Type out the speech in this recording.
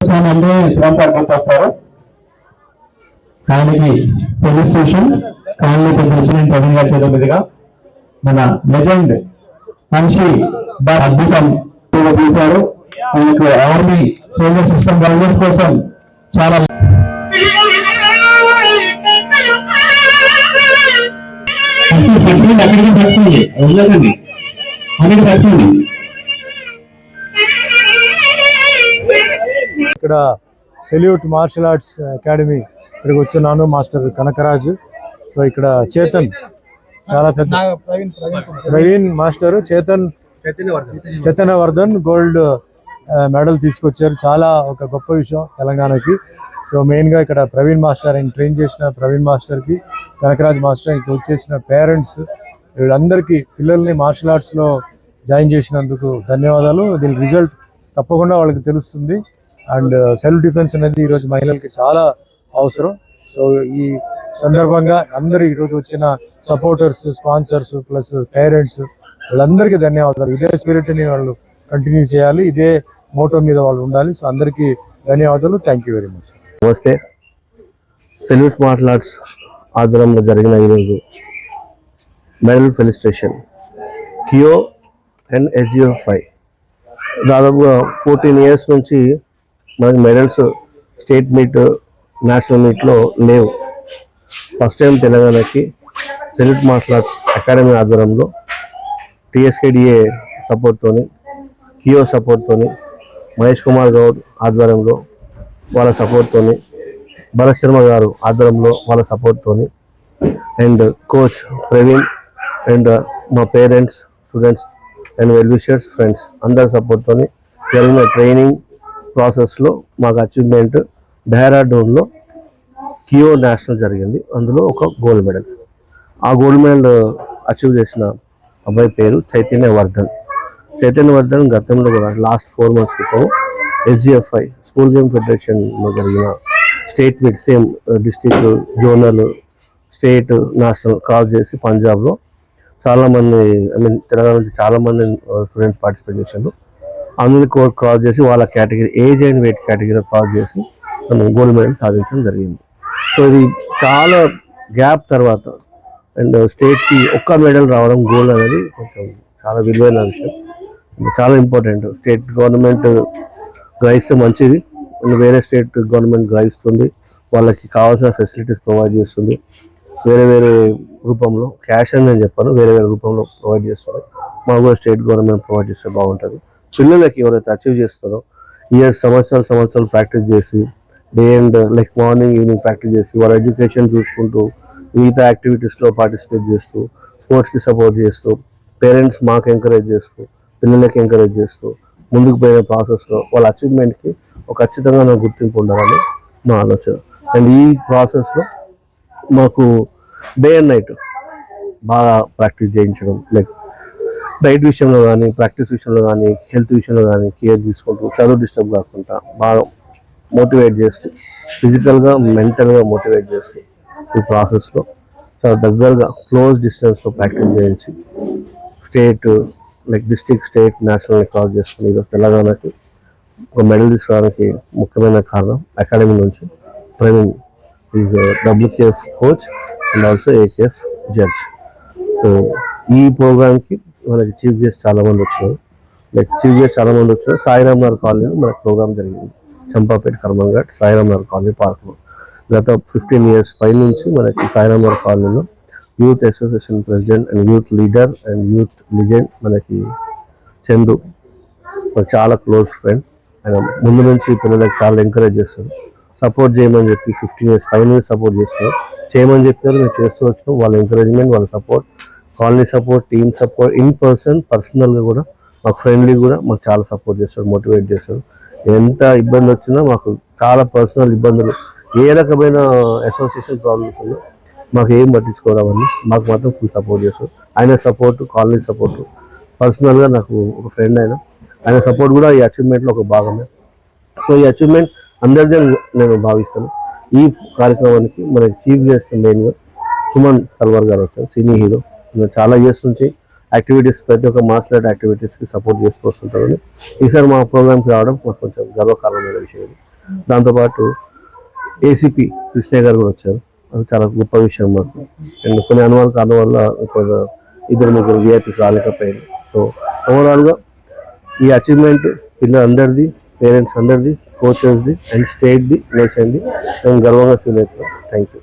స్వామి అంటే శివం సార్ గుర్తొస్తారు ఆయనకి police station colony పెద్ద ప్రవీణ్ గారి చేతుల మీదుగా మన లెజెండ్ మనిషి అద్భుతం తీశారు. ఆయనకు ఆర్మీ సోల్జర్ సిస్టమ్ వెల్నెస్ కోసం చాలా అక్కడికి పట్టుకోండి వదలకండి అక్కడికి పట్టుకోండి ఇక్కడ సెల్యూట్ మార్షల్ ఆర్ట్స్ అకాడమీ ఇక్కడికి వచ్చున్నాను మాస్టర్ కనకరాజు. సో ఇక్కడ చేతన్ చాలా పెద్ద Praveen master Chetan Vardhan gold medal తీసుకొచ్చారు. చాలా ఒక గొప్ప విషయం తెలంగాణకి. సో మెయిన్గా ఇక్కడ ప్రవీణ్ మాస్టర్ ఆయన ట్రైన్ చేసిన ప్రవీణ్ మాస్టర్కి కనకరాజ్ మాస్టర్ ఇక్కడ వచ్చేసిన పేరెంట్స్ వీళ్ళందరికీ పిల్లల్ని మార్షల్ ఆర్ట్స్లో జాయిన్ చేసినందుకు ధన్యవాదాలు. దీని రిజల్ట్ తప్పకుండా వాళ్ళకి తెలుస్తుంది. అండ్ సెల్ఫ్ డిఫెన్స్ అనేది ఈరోజు మహిళలకి చాలా అవసరం. సో ఈ సందర్భంగా అందరూ ఈరోజు వచ్చిన సపోర్టర్స్ స్పాన్సర్స్ ప్లస్ పేరెంట్స్ వాళ్ళందరికీ ధన్యవాదాలు. ఇదే స్పిరిట్ని వాళ్ళు కంటిన్యూ చేయాలి. ఇదే మోటో మీద వాళ్ళు ఉండాలి. సో అందరికీ ధన్యవాదాలు. థ్యాంక్ యూ వెరీ మచ్ నమస్తే. సెల్యూట్ మార్షల్ ఆర్ట్స్ ఆధ్వర్యంలో జరిగిన ఈరోజు మెడల్ ఫెలిస్ట్రేషన్ కియో అండ్ ఎస్జిఓ ఫైవ్ దాదాపుగా ఫోర్టీన్ ఇయర్స్ నుంచి మనకి మెడల్స్ స్టేట్ మీట్ నేషనల్ మీట్లో లేవు. ఫస్ట్ టైం తెలంగాణకి సెల్యూట్ మార్షల్ ఆర్ట్స్ అకాడమీ ఆధ్వర్యంలో టిఎస్కేడిఏ సపోర్ట్తోని కియో సపోర్ట్తోని మహేష్ కుమార్ గౌడ్ ఆధ్వర్యంలో వాళ్ళ సపోర్ట్తోని భరత్ శర్మ గారు ఆధ్వర్యంలో వాళ్ళ సపోర్ట్తోని అండ్ కోచ్ ప్రవీణ్ అండ్ మా parents students and wellwishers friends అందరి సపోర్ట్తోని జరిగిన ట్రైనింగ్ ప్రాసెస్లో మాకు అచీవ్మెంట్ డెహ్రాడూన్లో కియో నేషనల్ జరిగింది. అందులో ఒక గోల్డ్ మెడల్. ఆ గోల్డ్ మెడల్ అచీవ్ చేసిన అబ్బాయి పేరు చైతన్య వర్ధన్. చైతన్య వర్ధన్ గతంలో కూడా లాస్ట్ ఫోర్ మంత్స్ క్రితం ఎస్జిఎఫ్ఐ స్కూల్ గేమ్ ఫెడరేషన్లో జరిగిన state meet same district zonal state national call చేసి పంజాబ్లో చాలామంది ఐ మీన్ తెలంగాణ నుంచి చాలామంది uh, స్టూడెంట్స్ పార్టిసిపేట్ చేశారు అందరి కో క్రాస్ చేసి వాళ్ళ category age and weight category cross చేసి మనం గోల్డ్ మెడల్ సాధించడం జరిగింది. సో ఇది చాలా గ్యాప్ తర్వాత అండ్ స్టేట్కి ఒక్క మెడల్ రావడం గోల్డ్ అనేది కొంచెం చాలా విలువైన విషయం. చాలా ఇంపార్టెంట్. స్టేట్ గవర్నమెంట్ గ్రహిస్తే మంచిది. అండ్ వేరే స్టేట్ గవర్నమెంట్ గ్రహిస్తుంది. వాళ్ళకి కావాల్సిన ఫెసిలిటీస్ ప్రొవైడ్ చేస్తుంది. వేరే వేరే రూపంలో క్యాష్ అని నేను చెప్పాను. వేరే వేరే రూపంలో ప్రొవైడ్ చేస్తారు మాకు కూడా స్టేట్ గవర్నమెంట్ ప్రొవైడ్ చేస్తే బాగుంటుంది. పిల్లలకి ఎవరైతే అచీవ్ చేస్తారో ఇయర్ సంవత్సరాలు సంవత్సరాలు ప్రాక్టీస్ చేసి day and like morning evening practice చేసి వాళ్ళ ఎడ్యుకేషన్ చూసుకుంటూ మిగతా యాక్టివిటీస్లో పార్టిసిపేట్ చేస్తూ స్పోర్ట్స్కి సపోర్ట్ చేస్తూ పేరెంట్స్ మాకు ఎంకరేజ్ చేస్తూ పిల్లలకి ఎంకరేజ్ చేస్తూ ముందుకు పోయిన ప్రాసెస్లో వాళ్ళ అచీవ్మెంట్కి ఒక ఖచ్చితంగా నాకు గుర్తింపు ఉండాలని మా ఆలోచన. అండ్ ఈ ప్రాసెస్లో మాకు డే అండ్ నైట్ బాగా ప్రాక్టీస్ చేయించడం లైక్ డైట్ విషయంలో కానీ ప్రాక్టీస్ విషయంలో కానీ హెల్త్ విషయంలో కానీ కేర్ తీసుకుంటూ చదువు డిస్టర్బ్ కాకుండా బాగా మోటివేట్ చేస్తూ ఫిజికల్గా మెంటల్గా మోటివేట్ చేస్తూ ఈ ప్రాసెస్లో చాలా దగ్గరగా క్లోజ్ డిస్టెన్స్లో ప్రాక్టీస్ చేయించి state like district state national cross చేసుకుని ఈరోజు తెలంగాణకి ఒక మెడల్ తీసుకోవడానికి ముఖ్యమైన కారణం అకాడమీ నుంచి Praveen. Is WKF coach and also AKF judge so ఈ ప్రోగ్రామ్కి మనకి చీఫ్ గెస్ట్ చాలా మంది వచ్చారు. లైక్ చీఫ్ గెస్ట్ చాలా మంది వచ్చారు. సాయిరామ్ నగర్ కాలనీలో మనకి ప్రోగ్రామ్ జరిగింది. చంపాపేట కర్మంఘాట్ సాయిరామ్ నగర్ కాలనీ పార్క్లో గత ఫిఫ్టీన్ ఇయర్స్ పై నుంచి మనకి సాయిరామ్ నగర్ కాలనీలో youth association president and youth leader and youth legend మనకి చందు. చాలా క్లోజ్ ఫ్రెండ్. ఆయన ముందు నుంచి పిల్లలకు చాలా ఎంకరేజ్ చేస్తారు. సపోర్ట్ చేయమని చెప్పి fifteen years five years support చేస్తారు చేయమని చెప్పారు మేము చేస్తూ వచ్చినాం. వాళ్ళ ఎంకరేజ్మెంట్ వాళ్ళ support colony support team support in person పర్సనల్గా కూడా మాకు ఫ్రెండ్లీ కూడా మాకు చాలా సపోర్ట్ చేస్తారు మోటివేట్ చేస్తారు. ఎంత ఇబ్బంది వచ్చినా మాకు చాలా పర్సనల్ ఇబ్బందులు. ఏ రకమైన అసోసియేషన్ ప్రాబ్లమ్స్ ఉన్నా మాకు ఏం పట్టించుకోరు మాకు మాత్రం ఫుల్ సపోర్ట్ చేస్తారు. ఆయన సపోర్ట్ కాలనీ సపోర్ట్ పర్సనల్గా నాకు ఒక ఫ్రెండ్ అయినా ఆయన సపోర్ట్ కూడా ఈ అచీవ్మెంట్లో ఒక భాగమే. సో ఈ అచీవ్మెంట్ అందరిదే నేను భావిస్తాను. ఈ కార్యక్రమానికి మన చీఫ్ గెస్ట్ మెయిన్గా సుమన్ తల్వార్ గారు వచ్చారు సినీ హీరో చాలా ఇయర్స్ నుంచి యాక్టివిటీస్ ప్రతి ఒక్క మార్షల్ ఆర్ట్ యాక్టివిటీస్కి సపోర్ట్ చేస్తూ వస్తుంటారు. ఈసారి మా ప్రోగ్రామ్కి రావడం మాకు కొంచెం గర్వకారణమైన విషయం దాంతోపాటు ఏసీపీ కృష్ణయ్య గారు కూడా వచ్చారు. అది చాలా గొప్ప విషయం మాకు. అండ్ కొన్ని అనుమానాల కారణం వల్ల ఒక ఇద్దరు ముగ్గురు విఐపీస్ రాలేకపోయారు. సో ఓవరాల్గా ఈ అచీవ్మెంట్ పిల్లలందరిది పేరెంట్స్ అందరిది కోచెస్ది అండ్ స్టేట్ది నేషన్ది మేము గర్వంగా ఫీల్ అవుతున్నాం. Thank you